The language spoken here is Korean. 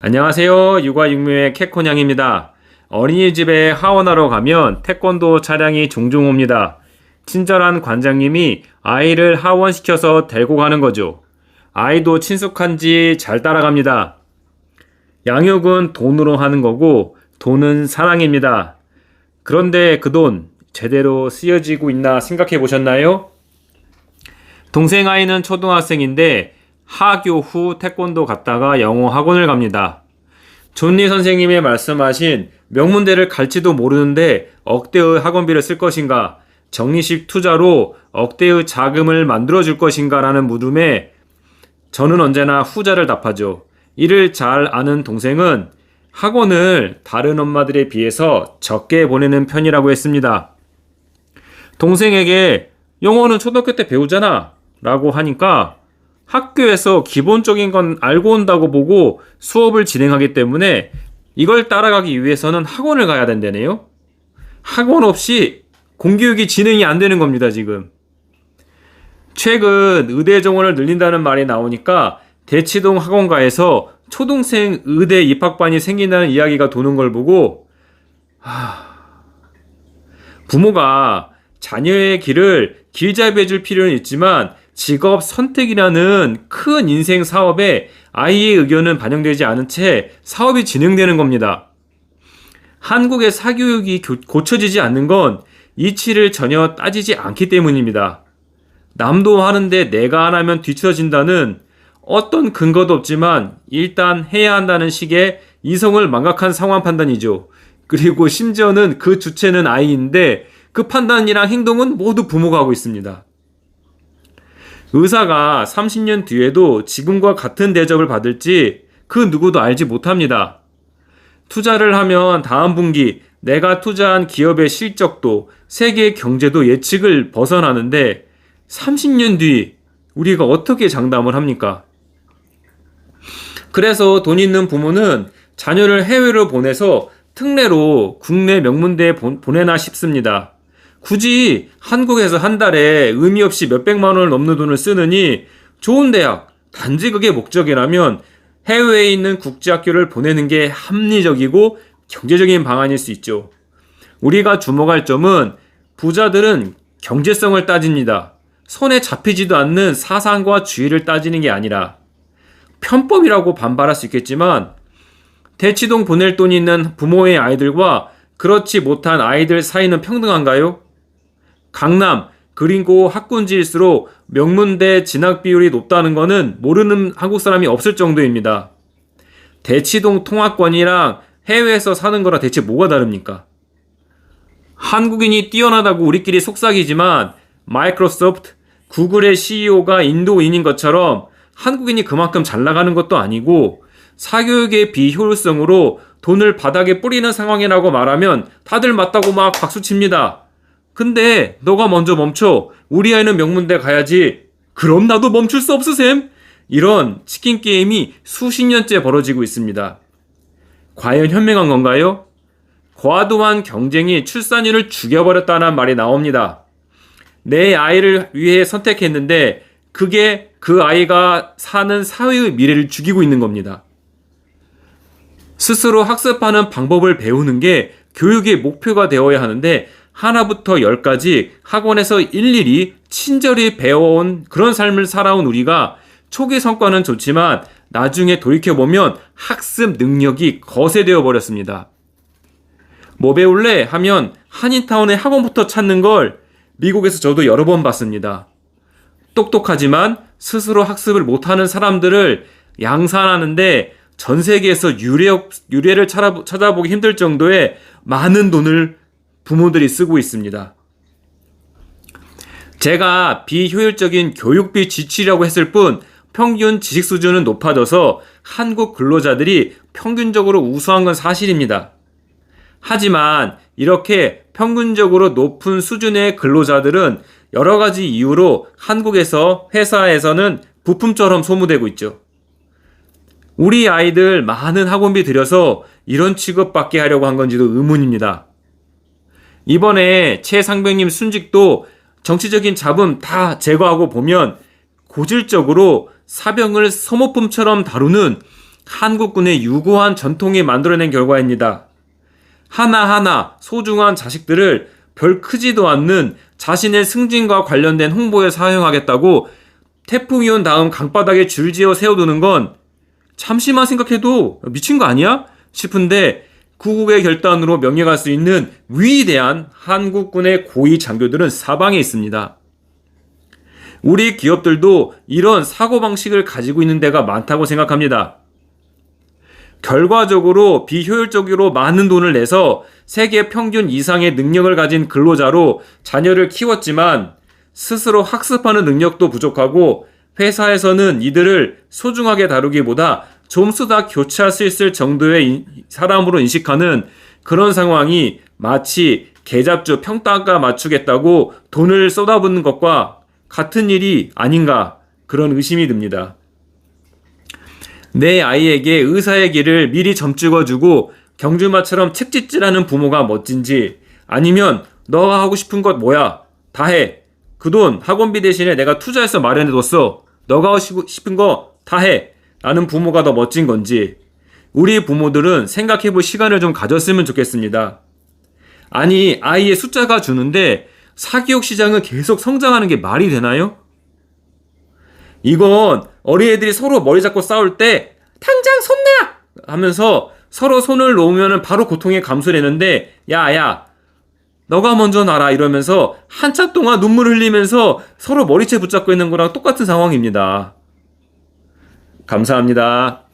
안녕하세요. 육아육묘의 캐코냥입니다. 어린이집에 하원하러 가면 태권도 차량이 종종 옵니다. 친절한 관장님이 아이를 하원시켜서 데리고 가는 거죠. 아이도 친숙한지 잘 따라갑니다. 양육은 돈으로 하는 거고 돈은 사랑입니다. 그런데 그 돈 제대로 쓰여지고 있나 생각해 보셨나요? 동생 아이는 초등학생인데 하교 후 태권도 갔다가 영어 학원을 갑니다. 존리 선생님의 말씀하신 명문대를 갈지도 모르는데 억대의 학원비를 쓸 것인가, 정리식 투자로 억대의 자금을 만들어 줄 것인가 라는 물음에 저는 언제나 후자를 답하죠. 이를 잘 아는 동생은 학원을 다른 엄마들에 비해서 적게 보내는 편이라고 했습니다. 동생에게 영어는 초등학교 때 배우잖아 라고 하니까 학교에서 기본적인 건 알고 온다고 보고 수업을 진행하기 때문에 이걸 따라가기 위해서는 학원을 가야 된다네요. 학원 없이 공교육이 진행이 안 되는 겁니다, 지금. 최근 의대 정원을 늘린다는 말이 나오니까 대치동 학원가에서 초등생 의대 입학반이 생긴다는 이야기가 도는 걸 보고 하... 부모가 자녀의 길을 길잡이 해 줄 필요는 있지만 직업 선택이라는 큰 인생 사업에 아이의 의견은 반영되지 않은 채 사업이 진행되는 겁니다. 한국의 사교육이 고쳐지지 않는 건 이치를 전혀 따지지 않기 때문입니다. 남도 하는데 내가 안 하면 뒤처진다는 어떤 근거도 없지만 일단 해야 한다는 식의 이성을 망각한 상황 판단이죠. 그리고 심지어는 그 주체는 아이인데 그 판단이랑 행동은 모두 부모가 하고 있습니다. 의사가 30년 뒤에도 지금과 같은 대접을 받을지 그 누구도 알지 못합니다. 투자를 하면 다음 분기 내가 투자한 기업의 실적도 세계 경제도 예측을 벗어나는데 30년 뒤 우리가 어떻게 장담을 합니까? 그래서 돈 있는 부모는 자녀를 해외로 보내서 특례로 국내 명문대에 보내나 싶습니다. 굳이 한국에서 한 달에 의미 없이 몇백만 원을 넘는 돈을 쓰느니 좋은 대학, 단지 그게 목적이라면 해외에 있는 국제학교를 보내는 게 합리적이고 경제적인 방안일 수 있죠. 우리가 주목할 점은 부자들은 경제성을 따집니다. 손에 잡히지도 않는 사상과 주의를 따지는 게 아니라 편법이라고 반발할 수 있겠지만 대치동 보낼 돈이 있는 부모의 아이들과 그렇지 못한 아이들 사이는 평등한가요? 강남, 그리고 학군지일수록 명문대 진학 비율이 높다는 것은 모르는 한국 사람이 없을 정도입니다. 대치동 통합권이랑 해외에서 사는 거랑 대체 뭐가 다릅니까? 한국인이 뛰어나다고 우리끼리 속삭이지만 마이크로소프트, 구글의 CEO가 인도인인 것처럼 한국인이 그만큼 잘 나가는 것도 아니고 사교육의 비효율성으로 돈을 바닥에 뿌리는 상황이라고 말하면 다들 맞다고 막 박수칩니다. 근데 너가 먼저 멈춰. 우리 아이는 명문대 가야지. 그럼 나도 멈출 수 없으셈. 이런 치킨 게임이 수십 년째 벌어지고 있습니다. 과연 현명한 건가요? 과도한 경쟁이 출산율을 죽여버렸다는 말이 나옵니다. 내 아이를 위해 선택했는데 그게 그 아이가 사는 사회의 미래를 죽이고 있는 겁니다. 스스로 학습하는 방법을 배우는 게 교육의 목표가 되어야 하는데 하나부터 열까지 학원에서 일일이 친절히 배워온 그런 삶을 살아온 우리가 초기 성과는 좋지만 나중에 돌이켜보면 학습 능력이 거세되어 버렸습니다. 뭐 배울래? 하면 한인타운의 학원부터 찾는 걸 미국에서 저도 여러 번 봤습니다. 똑똑하지만 스스로 학습을 못하는 사람들을 양산하는데 전 세계에서 유례, 유례를 찾아보기 힘들 정도의 많은 돈을 부모들이 쓰고 있습니다. 제가 비효율적인 교육비 지출이라고 했을 뿐 평균 지식 수준은 높아져서 한국 근로자들이 평균적으로 우수한 건 사실입니다. 하지만 이렇게 평균적으로 높은 수준의 근로자들은 여러 가지 이유로 한국에서 회사에서는 부품처럼 소모되고 있죠. 우리 아이들 많은 학원비 들여서 이런 취급받게 하려고 한 건지도 의문입니다. 이번에 최상병님 순직도 정치적인 잡음 다 제거하고 보면 고질적으로 사병을 소모품처럼 다루는 한국군의 유구한 전통이 만들어낸 결과입니다. 하나하나 소중한 자식들을 별 크지도 않는 자신의 승진과 관련된 홍보에 사용하겠다고 태풍이 온 다음 강바닥에 줄지어 세워두는 건 잠시만 생각해도 미친 거 아니야? 싶은데 구국의 결단으로 명예갈 수 있는 위대한 한국군의 고위 장교들은 사방에 있습니다. 우리 기업들도 이런 사고방식을 가지고 있는 데가 많다고 생각합니다. 결과적으로 비효율적으로 많은 돈을 내서 세계 평균 이상의 능력을 가진 근로자로 자녀를 키웠지만 스스로 학습하는 능력도 부족하고 회사에서는 이들을 소중하게 다루기보다 좀 쓰다 교체할 수 있을 정도의 인- 사람으로 인식하는 그런 상황이 마치 계잡주 평가가 맞추겠다고 돈을 쏟아붓는 것과 같은 일이 아닌가 그런 의심이 듭니다. 내 아이에게 의사의 길을 미리 점찍어주고 경주마처럼 책짓질하는 부모가 멋진지 아니면 너가 하고 싶은 것 뭐야 다 해. 그 돈 학원비 대신에 내가 투자해서 마련해뒀어. 너가 하고 싶은 거 다 해. 라는 부모가 더 멋진 건지 우리 부모들은 생각해 볼 시간을 좀 가졌으면 좋겠습니다. 아니 아이의 숫자가 주는데 사기업 시장은 계속 성장하는 게 말이 되나요? 이건 어린애들이 서로 머리 잡고 싸울 때 당장 손놔 하면서 서로 손을 놓으면 바로 고통에 감수되는데 야야 너가 먼저 놔라 이러면서 한참 동안 눈물 흘리면서 서로 머리채 붙잡고 있는 거랑 똑같은 상황입니다. 감사합니다.